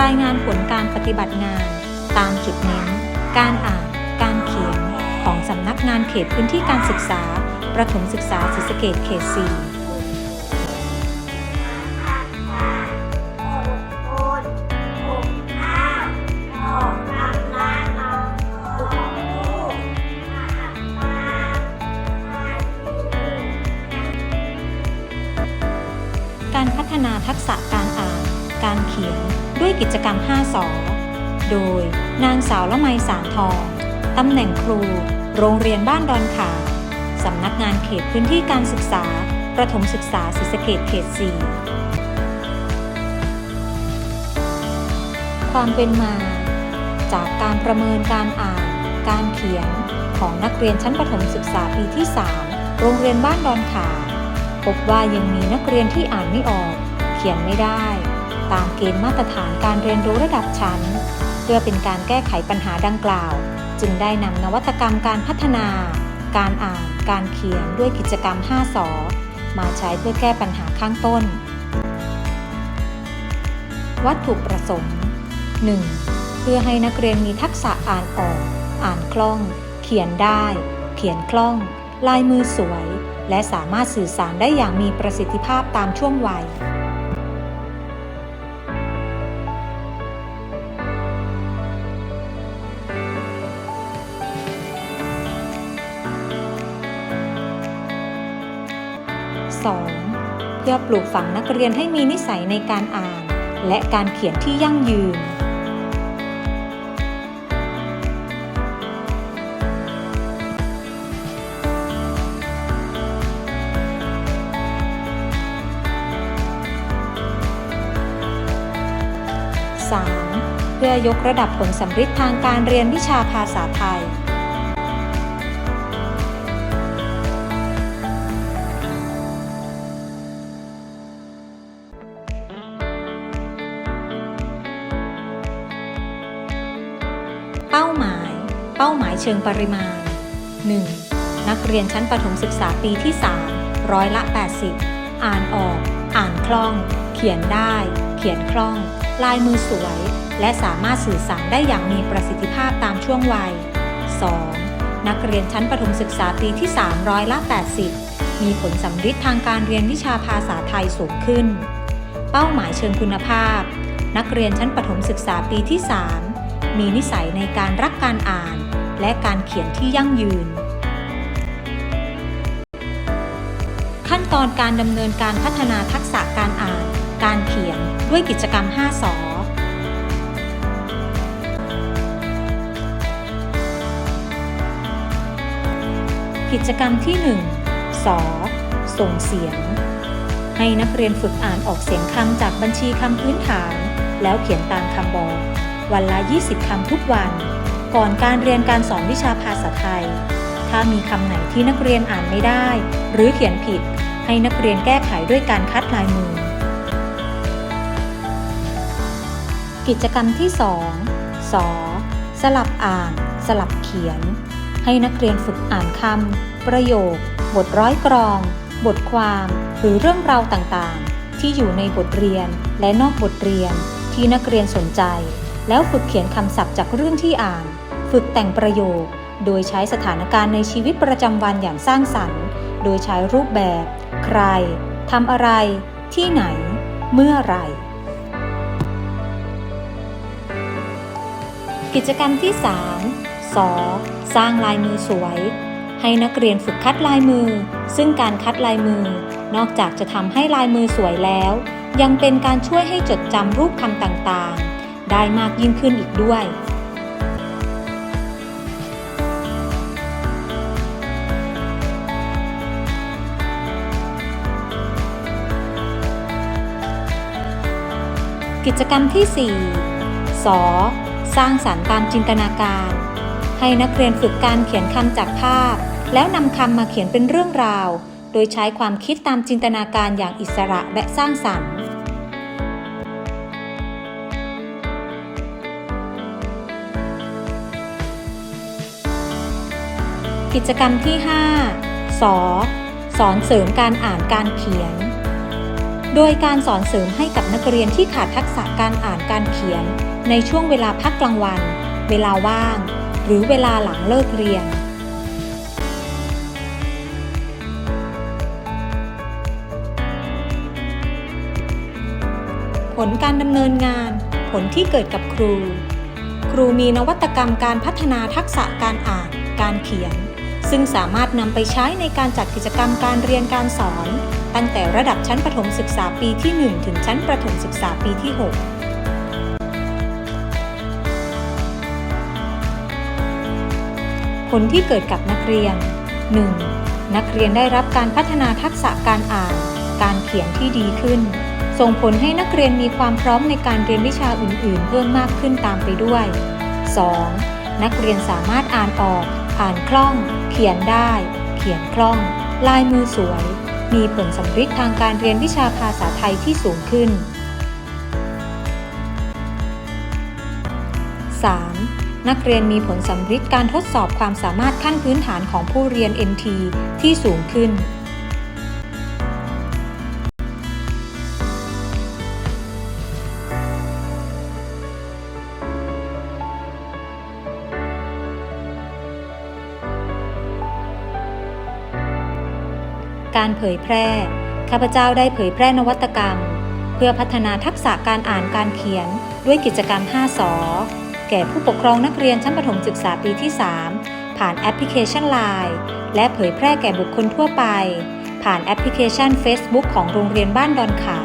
รายงานผลการปฏิบัติงาน ตามจุดเน้น การอ่าน การเขียน ของสำนักงานเขตพื้นที่การศึกษา ประถมศึกษาศรีสะเกษเขต4การพัฒนาทักษะการ การเขียนด้วยกิจกรรม 5สอโดยนางสาวละไมสารทองตำแหน่งครู โรงเรียนบ้านดอนขาสำนักงานเขตพื้นที่การศึกษา ประถมศึกษาศรีสะเกษเขต 4 ความเป็นมา จากการประเมินการอ่าน การเขียนของนักเรียนชั้นประถมศึกษาปีที่ 3 โรงเรียนบ้านดอนขาพบว่ายังมีนักเรียนที่อ่านไม่ออก เขียนไม่ได้ ตามเกณฑ์มาตรฐานการเรียนรู้ระดับชั้น เพื่อเป็นการแก้ไขปัญหาดังกล่าว จึงได้นำนวัตกรรมการพัฒนา การอ่าน การเขียนด้วยกิจกรรม 5สอมาใช้เพื่อแก้ปัญหาข้างต้น วัตถุประสงค์ 1. เพื่อให้นักเรียนมีทักษะอ่านออก อ่านคล่อง เขียนได้ เขียนคล่อง ลายมือสวย และสามารถสื่อสารได้อย่างมีประสิทธิภาพตามช่วงวัย 2. เพื่อปลูกฝังนักเรียนให้มีนิสัยในการอ่าน และการเขียนที่ยั่งยืน 3. เพื่อยกระดับผลสำฤทธิ์ทางการเรียนวิชาภาษาไทย เป้าหมาย เป้าหมายเชิงปริมาณ 1. นักเรียนชั้นประถมศึกษาปีที่ 3 ร้อยละ 80 อ่านออก อ่านคล่อง เขียนได้ เขียนคล่อง ลายมือสวย และสามารถสื่อสารได้อย่างมีประสิทธิภาพตามช่วงวัย 2. นักเรียนชั้นประถมศึกษาปีที่ 3 ร้อยละ 80 มีผลสำฤทธิ์ทางการเรียนวิชาภาษาไทยสูงขึ้น เป้าหมายเชิงคุณภาพ นักเรียนชั้นประถมศึกษาปีที่ 3 มีนิสัยในการรักการอ่าน และการเขียนที่ยั่งยืน ขั้นตอนการดำเนินการพัฒนาทักษะการอ่าน การเขียนด้วยกิจกรรม 5สอกิจกรรมที่ 1 สอ ส่งเสียง ให้นักเรียนฝึกอ่านออกเสียงคำจากบัญชีคำพื้นฐาน แล้วเขียนตามคำบอก วันละ 20 คำทุกวัน ก่อนการเรียนการสอนวิชาภาษาไทย ถ้ามีคำไหนที่นักเรียนอ่านไม่ได้ หรือเขียนผิด ให้นักเรียนแก้ไขด้วยการคัดลายมือ กิจกรรมที่ 2 สอ สลับอ่าน สลับเขียน ให้นักเรียนฝึกอ่านคำประโยค บทร้อยกรอง บทความหรือเรื่องราวต่างๆ ที่อยู่ในบทเรียนและนอกบทเรียนที่นักเรียนสนใจ แล้วฝึกเขียนคำศัพท์จากเรื่องที่อ่าน ฝึกแต่งประโยค โดยใช้สถานการณ์ในชีวิตประจำวันอย่างสร้างสรรค์ โดยใช้รูปแบบ ใครทำอะไร ที่ไหน เมื่อไรกิจกรรมที่ 3 สอสร้างลายมือสวย ให้นักเรียนฝึกคัดลายมือ ซึ่งการคัดลายมือ นอกจากจะทำให้ลายมือสวยแล้ว ยังเป็นการช่วยให้จดจำรูปคำต่างๆ ได้มากยิ่งขึ้นอีกด้วย กิจกรรมที่ 4 สอ สร้างสรรค์ตามจินตนาการ ให้นักเรียนฝึกการเขียนคำจากภาพ แล้วนำคำมาเขียนเป็นเรื่องราว โดยใช้ความคิดตามจินตนาการอย่างอิสระและสร้างสรรค์ กิจกรรมที่ 5 สอสอนเสริมการอ่านการเขียน โดยการสอนเสริมให้กับนักเรียนที่ขาดทักษะการอ่านการเขียน ในช่วงเวลาพักกลางวัน เวลาว่าง หรือเวลาหลังเลิกเรียนผลการดำเนินงาน ผลที่เกิดกับครู ครูมีนวัตกรรมการพัฒนาทักษะการอ่าน การเขียน ซึ่งสามารถนำไปใช้ในการจัดกิจกรรมการเรียนการสอน ตั้งแต่ระดับชั้นประถมศึกษาปีที่ 1 ถึงชั้นประถมศึกษาปีที่ 6ผลที่เกิดกับนักเรียน 1. นักเรียนได้รับการพัฒนาทักษะการอ่าน การเขียนที่ดีขึ้น ส่งผลให้นักเรียนมีความพร้อมในการเรียนวิชาอื่น ๆ เพิ่มมากขึ้นตามไปด้วย 2. นักเรียนสามารถอ่านออก อ่านคล่อง เขียนได้ เขียนคล่อง ลายมือสวย มีผลสัมฤทธิ์ทางการเรียนวิชาภาษาไทยที่สูงขึ้น 3. นักเรียนมีผลสัมฤทธิ์การทดสอบความสามารถขั้นพื้นฐานของผู้เรียน MT ที่สูงขึ้น การเผยแพร่ ข้าพเจ้าได้เผยแพร่นวัตกรรม เพื่อพัฒนาทักษะการอ่านการเขียนด้วยกิจกรรม 5 สอ แก่ผู้ปกครองนักเรียนชั้นประถมศึกษาปีที่ 3 ผ่านแอปพลิเคชัน Line และเผยแพร่แก่บุคคลทั่วไป ผ่านแอปพลิเคชัน Facebook ของโรงเรียนบ้านดอนขา